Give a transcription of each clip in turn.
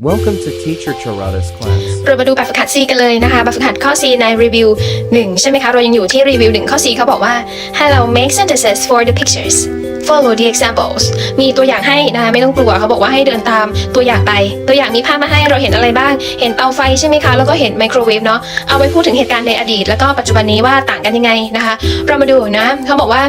Welcome to Teacher Charada's class. เรามาดูแบบฝึกหัด C กันเลยนะคะ แบบฝึกหัดข้อ C ในรีวิว1ใช่ไหมคะ เรายังอยู่ที่รีวิว1ข้อ C เขาบอกว่าให้เรา make sentences for the pictures follow the examples มีตัวอย่างให้นะคะไม่ต้องกลัวเขาบอกว่าให้เดินตามตัวอย่างไป ตัวอย่างมีภาพมาให้เราเห็นอะไรบ้าง เห็นเตาไฟใช่ไหมคะ แล้วก็เห็นไมโครเวฟเนาะเอาไว้พูดถึงเหตุการณ์ในอดีต แล้วก็ปัจจุบันนี้ว่าต่างกันยังไงนะคะ เรามาดูนะเขาบอกว่า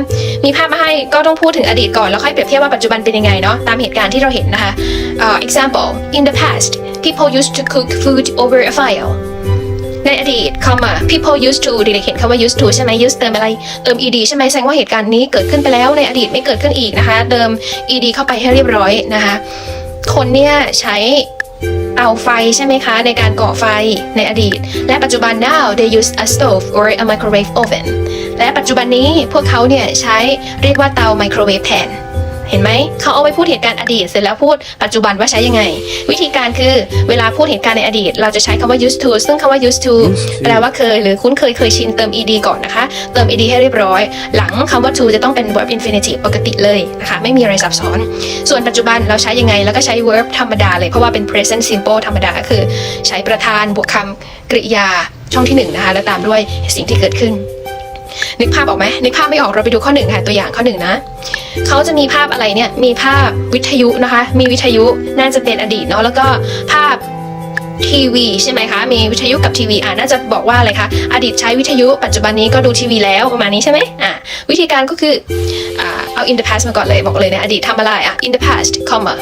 มีภาพมาให้ก็ต้องพูดถึงอดีตก่อนแล้วค่อยเปรียบเทียบว่าปัจจุบันเป็นยังไงเนาะตามเหตุการณ์ที่เราเห็นนะคะเอ่อ example in the past people used to cook food over a fire ในอดีตคำว่า people used to เด็กเห็นคำว่า used to ใช่ไหม used เติมอะไรเติม ed ใช่ไหมแสดงว่าเหตุการณ์นี้เกิดขึ้นไปแล้วในอดีตไม่เกิดขึ้นอีกนะคะเติม ed เข้าไปให้เรียบร้อยนะคะ คนเนี่ยใช้เตาไฟใช่ไหมคะ ในการก่อไฟในอดีต และปัจจุบัน now they use a stove or a microwave oven และปัจจุบันนี้พวกเขาเนี่ยใช้เรียกว่าเตาไมโครเวฟแทน เห็นไหมเขาเอาไปพูดเหตุการณ์อดีต เสร็จแล้วพูดปัจจุบันว่าใช้ยังไง วิธีการคือเวลาพูดเหตุการณ์ในอดีต เราจะใช้คำว่า used to ซึ่งคำว่า used to Used to แปลว่าเคยหรือคุ้นเคยเคยชินเติม ed ก่อนนะคะ เติม ed ให้เรียบร้อย หลังคำว่า to จะต้องเป็น verb infinitive ปกติเลยนะคะไม่มีอะไรซับซ้อน ส่วนปัจจุบันเราใช้ยังไง แล้วก็ใช้ verb ธรรมดาเลยเพราะว่าเป็น present simple ธรรมดาก็คือ ใช้ประธานบวกคำกริยาช่องที่หนึ่งนะคะแล้วตามด้วยสิ่งที่เกิดขึ้นนึกภาพออกไหมนึกภาพไม่ออกเราไปดูข้อหนึ่งค่ะตัวอย่างข้อหนึ่งนะ เขาจะมีภาพอะไรเนี่ย มีภาพวิทยุนะคะ มีวิทยุน่าจะเป็นอดีตเนาะแล้วก็ภาพทีวีใช่ไหมคะ มีวิทยุกับทีวีอ่าน่าจะบอกว่าอะไรคะ อดีตใช้วิทยุ ปัจจุบันนี้ก็ดูทีวีแล้วประมาณนี้ใช่ไหมอ่าวิธีการก็คืออ่า เอา in the past มาก่อนเลยบอกเลยในอดีตทำอะไรอะ in the past comma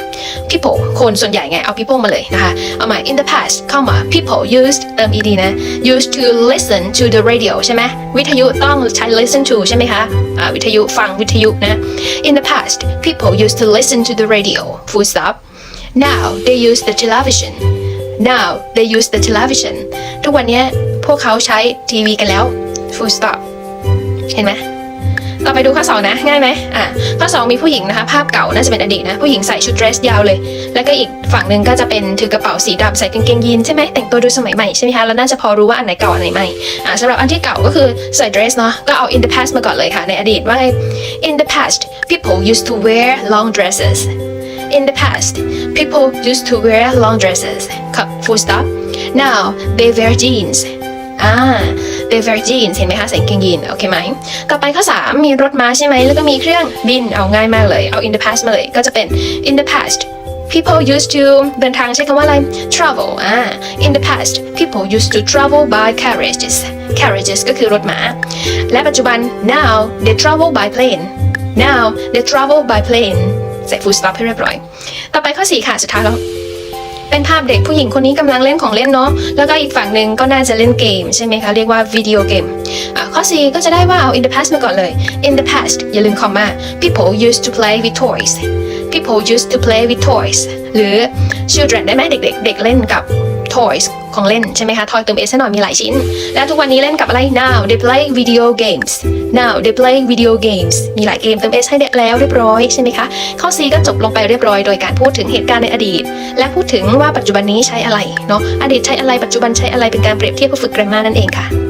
people คนส่วนใหญ่ไง เอา people มาเลยนะคะเอาใหม่ in the past comma people used เติม ed นะ used to listen to the radio ใช่ไหมวิทยุต้องใช้ listen to ใช่ไหมคะวิทยุฟังวิทยุนะ in the past people used to listen to the radio full stop now they use the television now they use the television ทุกวันเนี้ยพวกเขาใช้ทีวีกันแล้ว full stop เห็นไหม ไปดูข้อสองนะง่ายไหมอะข้อสองมีผู้หญิงนะคะ ภาพเก่าน่าจะเป็นอดีตนะผู้หญิงใส่ชุดเดรสยาวเลย แล้วก็อีกฝั่งหนึ่งก็จะเป็นถือกระเป๋าสีดำใส่กางเกงยีนใช่ไหมแต่งตัวดูสมัยใหม่ใช่ไหมคะแล้วน่าจะพอรู้ว่าอันไหนเก่าอันไหนใหม่อะสำหรับอันที่เก่าก็คือใส่เดรสเนาะก็เอา in the past มาก่อนเลยค่ะในอดีตว่าไง in the past people used to wear long dresses in the past people used to wear long dresses ครับ full stop now they wear jeans อ่า they wear jeans เห็นไหมคะใส่กางเกงยีนโอเคไหมต่อไปข้อ 3 มีรถม้าใช่ไหมแล้วก็มีเครื่องบินเอาง่ายมากเลยเอา in the past มาเลยก็จะเป็น in the past people used to เดินทางใช้คำว่าอะไร travel อ่า in the past people used to travel by carriages carriages ก็คือรถม้า และปัจจุบัน now they travel by plane now they travel by plane ใส่ full stop ให้เรียบร้อย ต่อไปข้อ 4 ค่ะ สุดท้ายแล้ว เป็นภาพเด็กผู้หญิงคนนี้กำลังเล่นของเล่นเนาะ แล้วก็อีกฝั่งหนึ่งก็น่าจะเล่นเกมใช่ไหมคะ เรียกว่าวิดีโอเกมข้อ4ก็จะได้ว่าเอา in the past มาก่อนเลย in the past อย่าลืมคอมมา people used to play with toys people used to play with toys หรือ children ได้ไหมเด็กๆเด็กเล่นกับ toys ของเล่นใช่ไหมคะ ทอยเติม s ให้หน่อยมีหลายชิ้น และทุกวันนี้เล่นกับอะไร now they play video games now they play video games มีหลายเกมเติม s ให้แล้วเรียบร้อยใช่ไหมคะ ข้อ C ก็จบลงไปเรียบร้อยโดยการพูดถึงเหตุการณ์ในอดีต และพูดถึงว่าปัจจุบันนี้ใช้อะไรเนาะ อดีตใช้อะไร ปัจจุบันใช้อะไร เป็นการเปรียบเทียบเพื่อฝึกแกรมมานั่นเองค่ะ